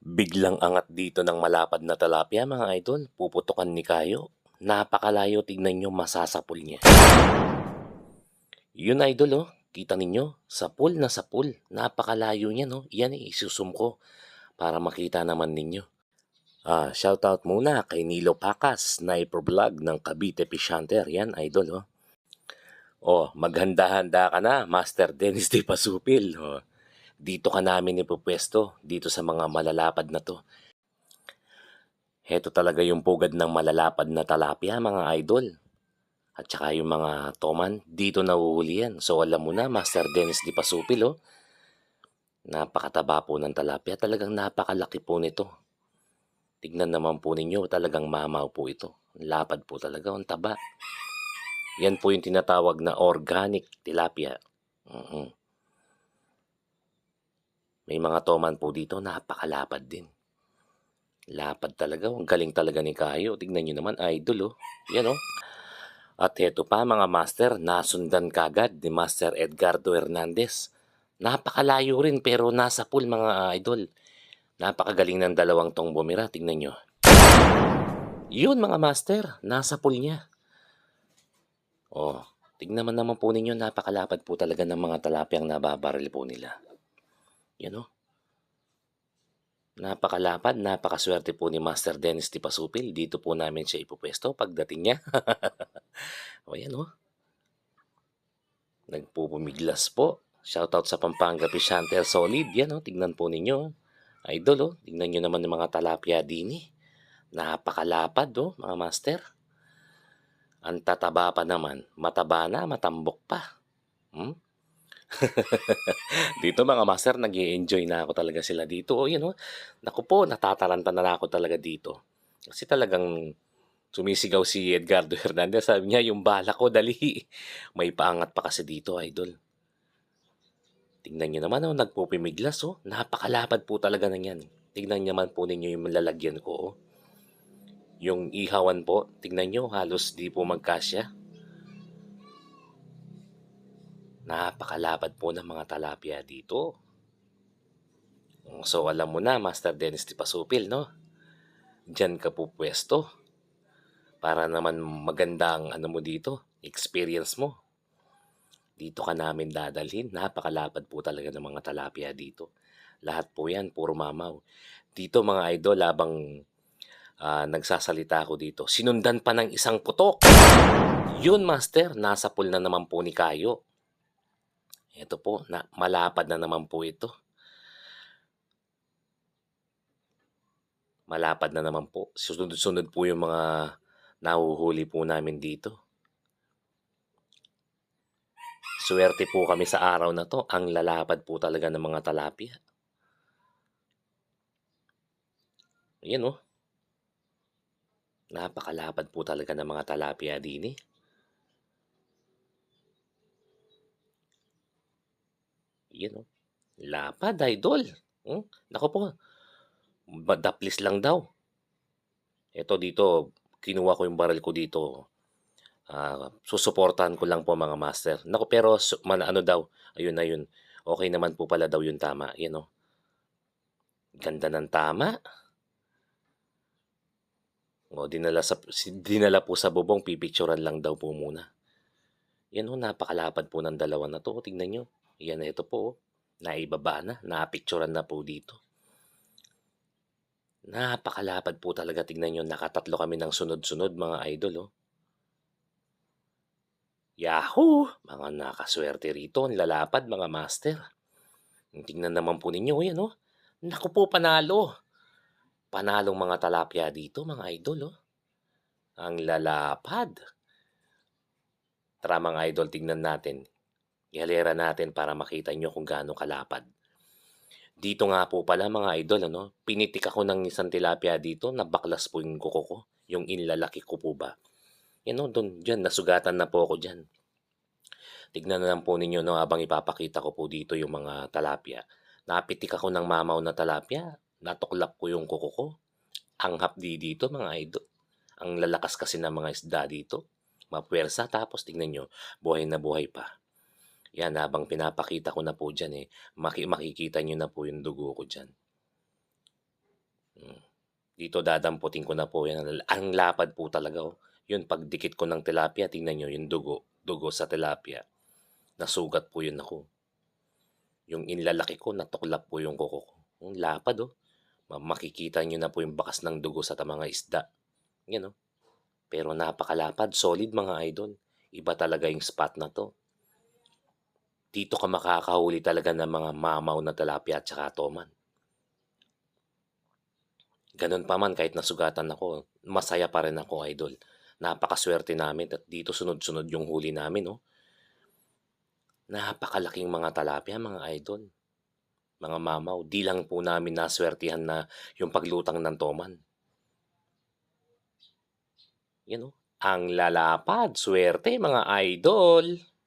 Biglang angat dito ng malapad na talapia mga idol. Puputukan ni Kayo. Napakalayo tignan nyo masasapul niya. Yun idol oh. Kita ninyo, sa pool na sa pool. Napakalayo niya no. Yan eh, isusum ko para makita naman ninyo. Ah, shoutout muna kay Nilo Pacas, sniper vlog ng Cavite Fishanter. Yan, idol, oh. Oh, maghanda-handa ka na, Master Dennis de Pasupil. Oh. Dito ka namin ipupwesto, dito sa mga malalapad na to. Heto talaga yung pugad ng malalapad na talapia, mga idol. At saka yung mga toman, dito nahuhuli yan. So alam mo na, Master Dennis de Pasupil, oh. Napakataba po ng talapia. Talagang napakalaki po nito. Tignan naman po ninyo, talagang mamaw po ito. Lapad po talaga, ang taba. Yan po yung tinatawag na organic tilapia. Mhm. May mga toman po dito, napakalapad din. Lapad talaga, ang galing talaga ni Kayo. Tignan nyo naman, idol oh. Yan oh. At heto pa mga master, nasundan kagad ni Master Edgardo Hernandez. Napakalayo rin pero nasa pool mga idol. Napakagaling ng dalawang tong bumira, tingnan nyo. Yun mga master, nasa pool niya. Oh, tignan man naman po ninyo, napakalapad po talaga ng mga talapyang nababaril po nila. Yan oh. Napakalapad, napakaswerte po ni Master Dennis Di Pasupil. Dito po namin siya ipupwesto pagdating niya. o yan oh. Nagpupumiglas po. Shoutout sa Pampanga Fishanter Solid. Yan oh, tignan po ninyo. Idol oh, tignan nyo naman yung mga talapia din eh. Napakalapad oh, mga master. Ang tataba pa naman, mataba na, matambok pa. Hmm? dito mga master, nag enjoy na ako talaga sila dito. O yun, oh. Naku po, natataranta na ako talaga dito. Kasi talagang sumisigaw si Edgardo Hernandez. Sabi niya, yung bala ko, dali. May paangat pa kasi dito, idol. Tingnan niyo naman, oh, nagpupimiglas, oh. Napakalapad po talaga na yan. Tingnan niyo naman po ninyo yung lalagyan ko, oh. Yung ihawan po, tingnan nyo, halos di po magkasya. Napakalapad po ng mga talapia dito. So alam mo na, Master Dennis Di Pasupil, no? Diyan ka po pwesto. Para naman maganda ang ano mo dito, experience mo. Dito ka namin dadalhin. Napakalapad po talaga ng mga talapia dito. Lahat po yan, puro mamaw. Dito mga idol, habang ah, nagsasalita ako dito. Sinundan pa ng isang putok. Yun, master, nasa pool na naman po ni Kayo. Ito po, na, malapad na naman po ito. Malapad na naman po. Sunod-sunod po yung mga nahuhuli po namin dito. Swerte po kami sa araw na to. Ang lalapad po talaga ng mga talapia. Yan oh. Napakalapad po talaga ng mga talapia din eh. Yan oh. Lapad, idol. Hmm? Nako po. Madaplis lang daw. Ito dito, kinuha ko yung baril ko dito. Ah, susuportahan ko lang po mga master. Nako pero man, ano daw, ayun na yun. Okay naman po pala daw yung tama. Yan oh. Ganda ng tama. O, dinala, sa, dinala po sa bubong, pipicturan lang daw po muna. Yan o, napakalapad po ng dalawa na to. Tingnan nyo. Yan ito po. oh. Naibaba na. Napicturan na po dito. Napakalapad po talaga. Tingnan nyo. Nakatatlo kami ng sunod-sunod mga idol. Oh. Yahoo! Mga nakaswerte rito. Ang lalapad mga master. Tingnan naman po ninyo. Yan oh. Naku po, panalo. Panalong mga talapia dito, mga idol, oh. Ang lalapad. Tara mga idol, tingnan natin. Ihalera natin para makita nyo kung gaano kalapad. Dito nga po pala mga idol, ano, pinitik ako ng isang tilapia dito, nabaklas po yung kuko ko, yung inlalaki ko po ba. Yan o, doon, dyan, nasugatan na po ako dyan. Tignan na lang po ninyo no, habang ipapakita ko po dito yung mga talapia. Napitik ako ng mamaw na talapia, natuklap ko yung kuko ko. Ang hapdi dito mga idol. Ang lalakas kasi ng mga isda dito. Mapwersa tapos tingnan nyo, buhay na buhay pa. Yan, habang pinapakita ko na po dyan eh, maki makikita nyo na po yung dugo ko dyan. Hmm. Dito dadamputin ko na po 'yan. Ang lapad po talaga, oh. 'Yun pagdikit ko ng tilapia tingnan niyo yung dugo, dugo sa tilapia. Nasugat po 'yun naku. Yung inlalaki ko natuklap po yung kuko ko. Ang lapad, oh. Ma makikita niyo na po yung bakas ng dugo sa mga isda. 'Yan, oh. Pero napakalapad, solid mga idol. Iba talaga yung spot na 'to. Dito ka makakahuli talaga ng mga mamaw na tilapia at saka toman. Gano'n pa man kahit nasugatan ako, masaya pa rin ako idol. Napakasuwerte namin at dito sunod-sunod yung huli namin, oh. Napakalaking mga tilapia mga idol. Mga mamaw. 'Di lang po namin naswertehan na yung paglutang ng toman. 'Yan, oh. Ang lalapad, suwerte mga idol.